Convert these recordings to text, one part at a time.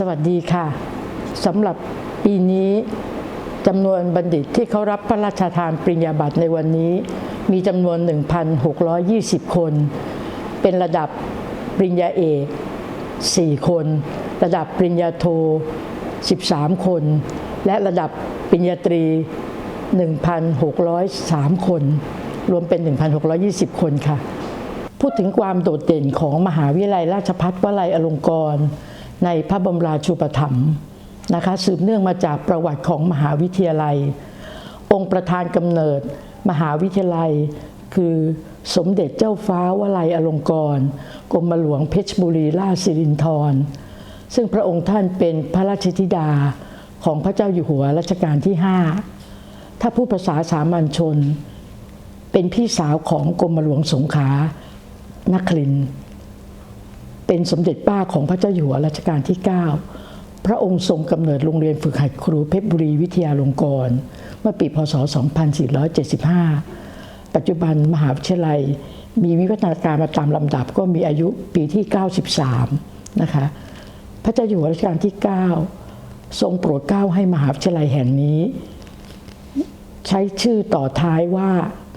สวัสดีค่ะสำหรับปีนี้จำนวนบัณฑิตที่เขารับพระราชทานปริญญาบัตรในวันนี้ มีจำนวน 1,620 คน เป็นระดับปริญญาเอก 4 คน ระดับปริญญาโท 13 คน และระดับปริญญาตรี 1,603 คน รวมเป็น 1,620 คนค่ะ พูดถึงความโดดเด่นของมหาวิทยาลัยราชภัฏวลัยอลงกรณ์ ในพระบรมราชูปถัมภ์นะคะสืบเนื่องมาจากประวัติของมหาวิทยาลัย องค์ประธานกำเนิดมหาวิทยาลัย คือสมเด็จเจ้าฟ้าวลัยอลงกรณ์กรมหลวงเพชรบุรีราชสิรินธรซึ่งพระองค์ท่านเป็นพระราชธิดาของพระเจ้าอยู่หัวรัชกาลที่ 5 ถ้าผู้ภาษาสามัญชน เป็นพี่สาวของกรมหลวงสงขลานครินทร์ เป็นสมเด็จป้าของพระเจ้าอยู่หัวรัชกาลที่ 9 พระองค์ทรงกำเนิดโรงเรียนฝึกหัดครูเพชรบุรีวิทยาลงกรณ์เมื่อปีพศ 2475 ปัจจุบันมหาวิทยาลัยมีวิวัฒนาการมาตามลำดับก็มีอายุปีที่ 93 นะคะ พระเจ้าอยู่หัวรัชกาลที่ 9 ทรงโปรดเกล้าให้มหาวิทยาลัยแห่งนี้ ใช้ชื่อต่อท้ายว่า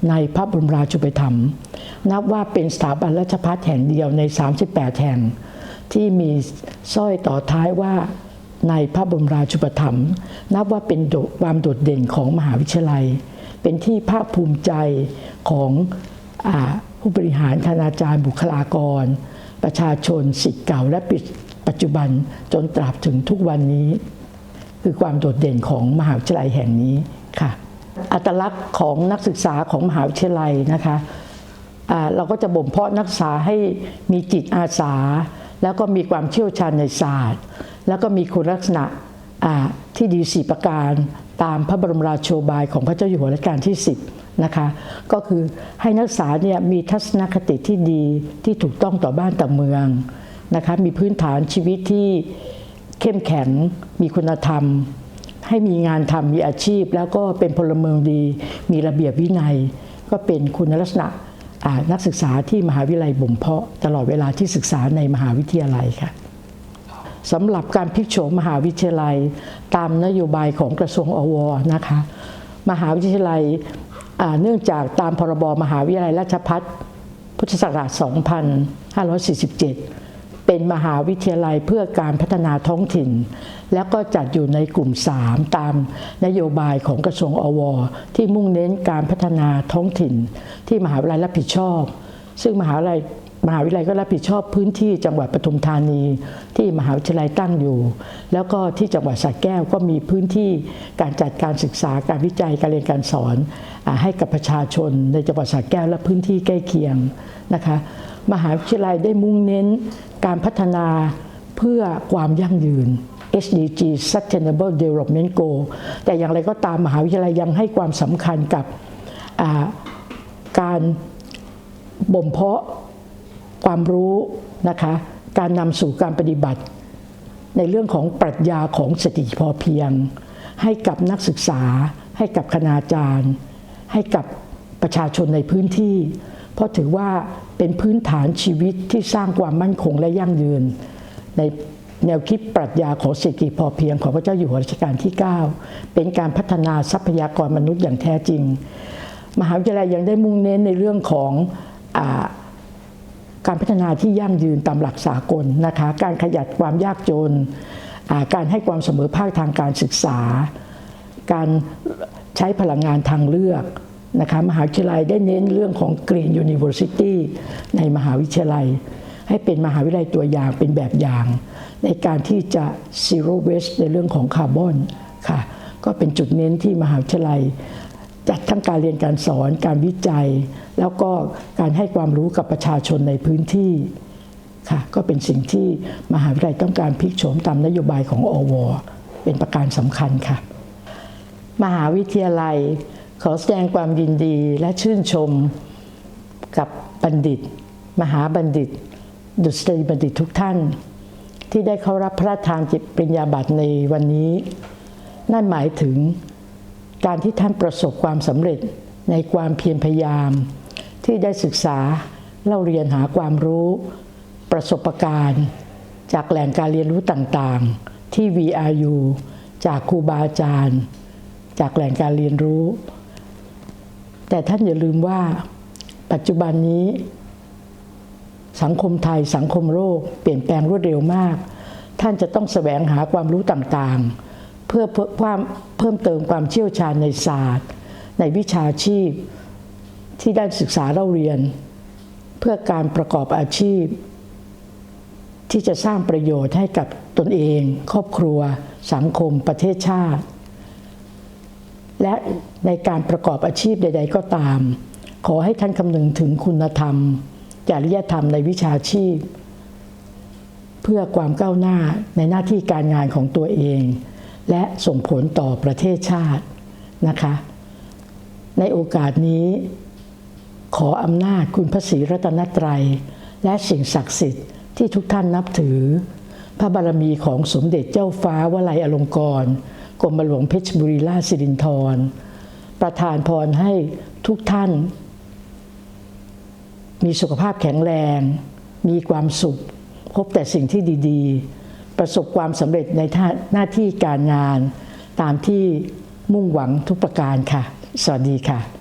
ในพระบรมราชูปถัมภ์ นับว่าเป็นสถาบันราชภัฏแห่งเดียวใน 38 แห่ง ที่มีสร้อยต่อท้ายว่าในพระบรมราชูปถัมภ์นับว่าเป็นความโดดเด่นของมหาวิทยาลัย เป็นที่ภาคภูมิใจของอผู้บริหารคณาจารย์บุคลากร ประชาชนสิทธิ์เก่าและปัจจุบันจนตราบถึงทุกวันนี้ คือความโดดเด่นของมหาวิทยาลัยแห่งนี้ค่ะ อัตลักษณ์ของนักศึกษาของมหาวิทยาลัยนะคะ เราก็จะบ่มเพาะนักศึกษาให้มีจิตอาสา แล้วก็มีความเชี่ยวชาญในศาสตร์ แล้วก็มีคุณลักษณะที่ดีสีประการตามพระบรมราโชบายของพระเจ้าอยู่หัวรัชกาลที่ 10นะคะก็คือให้นักศึกษาเนี่ยมีทัศนคติที่ดีที่ถูกต้องต่อบ้านต่อเมืองนะคะมีพื้นฐานชีวิตที่เข้มแข็งมีคุณธรรม ให้มีงานทำมีอาชีพ แล้วก็เป็นพลเมืองดี มีระเบียบวินัย ก็เป็นคุณลักษณะ นักศึกษาที่มหาวิทยาลัยบ่มเพาะ ตลอดเวลาที่ศึกษาในมหาวิทยาลัยค่ะสำหรับการพิกโฉมมหาวิทยาลัย ตามนโยบายของกระทรวงอวนะคะ มหาวิทยาลัยเนื่องจากตามพรบมหาวิทยาลัยราชพัฒพุทธศักราช 2547 เป็นมหาวิทยาลัยเพื่อการพัฒนาท้องถิ่น แล้วก็จัดอยู่ในกลุ่ม 3 ตามนโยบายของกระทรวงอว ที่มุ่งเน้นการพัฒนาท้องถิ่น ที่มหาวิทยาลัยรับผิดชอบ ซึ่งมหาวิทยาลัยมหาวิทยาลัยก็รับผิดชอบพื้นที่จังหวัดปทุมธานี ที่มหาวิทยาลัยตั้งอยู่ แล้วก็ที่จังหวัดสระแก้วก็มีพื้นที่การจัดการศึกษาการวิจัยการเรียนการสอนให้กับประชาชนในจังหวัดสระแก้วและพื้นที่ใกล้เคียงนะคะ มหาวิทยาลัยได้มุ่งเน้นการพัฒนาเพื่อความยั่งยืน SDG Sustainable Development Goal แต่อย่างไรก็ตามมหาวิทยาลัยยังให้ความสำคัญกับการบ่มเพาะความรู้นะคะการนำสู่การปฏิบัติ ในเรื่องของปรัชญาของเศรษฐกิจพอเพียง ให้กับนักศึกษา ให้กับคณาจารย์ ให้กับประชาชนในพื้นที่ เพราะถือว่าเป็นพื้นฐานชีวิตที่สร้างความมั่นคงและยั่งยืน ในแนวคิดปรัชญาของเศรษฐกิจพอเพียงของพระเจ้าอยู่หัวรัชกาลที่ 9 เป็นการพัฒนาทรัพยากรมนุษย์อย่างแท้จริง มหาวิทยาลัยยังได้มุ่งเน้นในเรื่องของอการพัฒนาที่ยั่งยืนตามหลักสากลนะคะ การขยัดความยากจน การให้ความเสมอภาคทางการศึกษา การใช้พลังงานทางเลือก นะคะมหาวิทยาลัยได้เน้นเรื่องของ Green University ในมหาวิทยาลัย ให้เป็นมหาวิทยาลัยตัวอย่างเป็นแบบอย่าง ในการที่จะ zero waste ในเรื่องของคาร์บอนค่ะก็เป็นจุดเน้นที่มหาวิทยาลัย จัดทั้งการเรียนการสอนการวิจัย แล้วก็การให้ความรู้กับประชาชนในพื้นที่ค่ะก็เป็นสิ่งที่มหาวิทยาลัยต้องการพลิกโฉมตามนโยบายของอว เป็นประการสำคัญค่ะ มหาวิทยาลัย ขอแสดงความยินดีและชื่นชมกับบัณฑิต มหาบัณฑิต ดุษฎีบัณฑิตทุกท่าน ที่ได้เข้ารับพระราชทานจิตปริญญาบัตรในวันนี้ นั่นหมายถึงการที่ท่านประสบความสำเร็จในความเพียรพยายาม ที่ได้ศึกษาเล่าเรียนหาความรู้ ประสบการณ์ จากแหล่งการเรียนรู้ต่างๆ ที่ VRU จากครูบาอาจารย์ จากแหล่งการเรียนรู้ แต่ท่านอย่าลืมว่าปัจจุบันนี้ สังคมไทยสังคมโลกเปลี่ยนแปลงรวดเร็วมาก ท่านจะต้องแสวงหาความรู้ต่างๆ เพื่อเพิ่มความเพิ่มเติมความเชี่ยวชาญในศาสตร์ ในวิชาชีพที่ได้ศึกษาเล่าเรียน เพื่อการประกอบอาชีพ ที่จะสร้างประโยชน์ให้กับตนเอง ครอบครัว สังคม ประเทศชาติ และในการประกอบอาชีพใด ๆ ก็ตาม ขอให้ท่านคำนึงถึงคุณธรรม จริยธรรมในวิชาชีพ เพื่อความก้าวหน้าในหน้าที่การงานของตัวเอง และส่งผลต่อประเทศชาตินะคะ ในโอกาสนี้ ขออำนาจคุณพระศรีรัตนตรัย และสิ่งศักดิ์สิทธิ์ที่ทุกท่านนับถือ พระบารมีของสมเด็จเจ้าฟ้าวลัยอลงกรณ์ กรมหลวงเพชรบุรีราชสิรินธร ประทานพรให้ทุกท่าน มีสุขภาพแข็งแรง มีความสุข พบแต่สิ่งที่ดีๆ ประสบความสำเร็จในท่าหน้าที่การงาน ตามที่มุ่งหวังทุกประการค่ะ สวัสดีค่ะ